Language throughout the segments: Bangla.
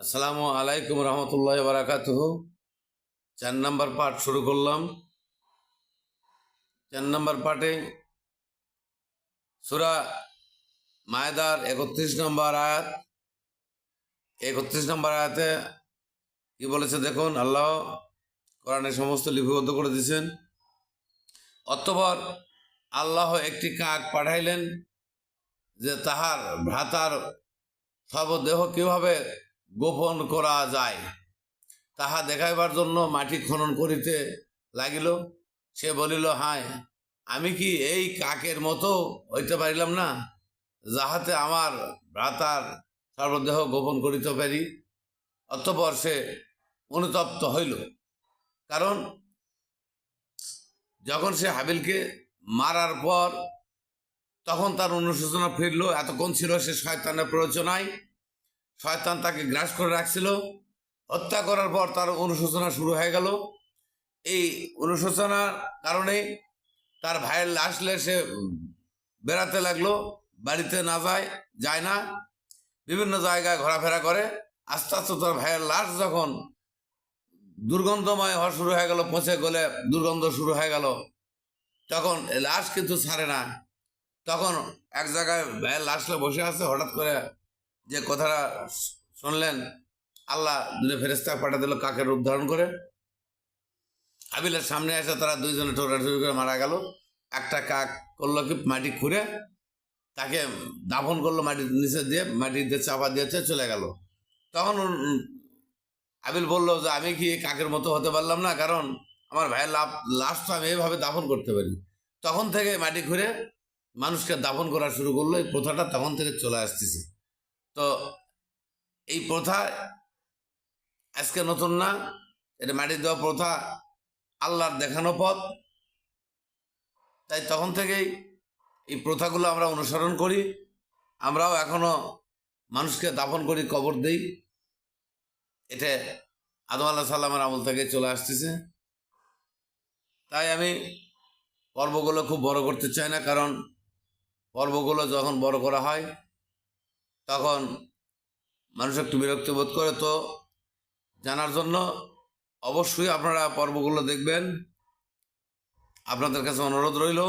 আসসালামু আলাইকুম রহমতুল্লাহ বারাকাতুহ। চার নম্বর পাঠ শুরু করলাম। চার নম্বর পাঠে সুরা মায়দার একত্রিশ নম্বর আয়াত। একত্রিশ নম্বর আয়াতে কি বলেছে দেখুন, আল্লাহ কোরআনে সমস্ত লিপিবদ্ধ করে দিয়েছেন। অতঃপর আল্লাহ একটি কাক পাঠাইলেন যে তাহার ভ্রাতার সর্বদেহ কীভাবে গোপন করা যায়। তাহা দেখাইবার জন্য মাটি খনন করিতে লাগিল। সে বলিল, হায়, আমি কি এই কাকের মতো হইতে পারিলাম না, যাহাতে আমার ভ্রাতার সর্বদেহ গোপন করিতে পারি? অতপর সে অনুতপ্ত হইল। কারণ যখন সে হাবিলকে মারার পর, তখন তার অনুশোচনা ফিরল, এতক্ষণ ছিল সে শয়তানের প্ররোচনায় শয়তান তাকে গ্রাস করে রাখছিল। হত্যা করার পর তার অনুশোচনা শুরু হয়ে গেল। এই অনুশোচনার কারণে তার ভাইয়ের লাশলে সে বেড়াতে লাগল, বাড়িতে না যায় যায় না। বিভিন্ন জায়গায় ঘোরাফেরা করে। আস্তে আস্তে তার ভাইয়ের লাশ যখন দুর্গন্ধময় হওয়া শুরু হয়ে গেল, পচে গলে দুর্গন্ধ শুরু হয়ে গেল, তখন লাশ কিন্তু ছাড়ে না। তখন এক জায়গায় ভাইয়ের লাশলে বসে আছে, হঠাৎ করে যে কথাটা শুনলেন, আল্লাহ দুটো ফেরেস্তা পাঠা দিল কাকের রূপ ধারণ করে? আবিলের সামনে এসে তারা দুইজনে টোটাটুরি করে মারা গেল। একটা কাক করল কি, মাটি খুঁড়ে, তাকে দাফন করল, মাটির নিচে দিয়ে মাটিতে চাপা দিয়েছে চলে গেল। তখন আবিল বলল যে, আমি কি কাকের মতো হতে পারলাম না? কারণ আমার ভাইয়ের লাভ, লাশ তো আমি এইভাবে দাফন করতে পারি। তখন থেকে মাটি খুঁড়ে মানুষকে দাফন করা শুরু করল, এই প্রথাটা তখন থেকে চলে আসতেছে। তো এই প্রথা আজকে নতুন না, এটা মাটি দেওয়া প্রথা, আল্লাহর দেখানো পথ। তাই তখন থেকেই এই প্রথাগুলো আমরা অনুসরণ করি, আমরাও এখনও মানুষকে দাফন করি, কবর দেই। এটা আদম আল্লাহ সাল্লামের আমল থেকে চলে আসতেছে। তাই আমি পর্বগুলো খুব বড় করতে চাই না, কারণ পর্বগুলো যখন বড় করা হয় তখন মানুষ একটু বিরক্ত বোধ করে তো জানার জন্য অবশ্যই আপনারা পর্বগুলো দেখবেন। আপনাদের কাছে অনুরোধ রইল,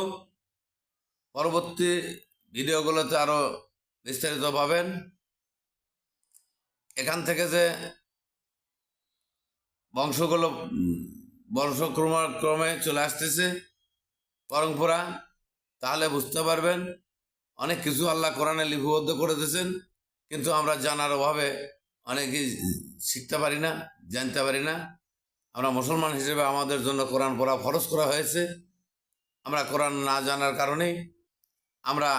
পরবর্তী ভিডিওগুলোতে আরও বিস্তারিত পাবেন। এখান থেকে যে বংশগুলো বংশক্রমে চলে আসতেছে পরম্পরা, তাহলে বুঝতে পারবেন। অনেক কিছু আল্লাহ কোরআনে লিপিবদ্ধ করে দিয়েছেন। কিন্তু আমরা জানার অভাবে অনেকেই শিখতে পারি না, জানতে পারি না। আমরা মুসলমান হিসেবে আমাদের জন্য কোরআন পড়া ফরজ করা হয়েছে। আমরা কোরআন না জানার কারণে আমরা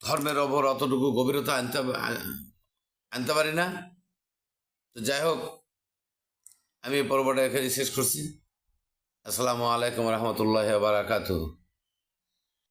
ধর্মের ওপর অতটুকু গভীরতা আনতে আনতে পারি না। তো যাই হোক, আমি পর্বটা এখানে শেষ করছি। আসসালামু আলাইকুম রহমতুল্লাহ বারাকাতু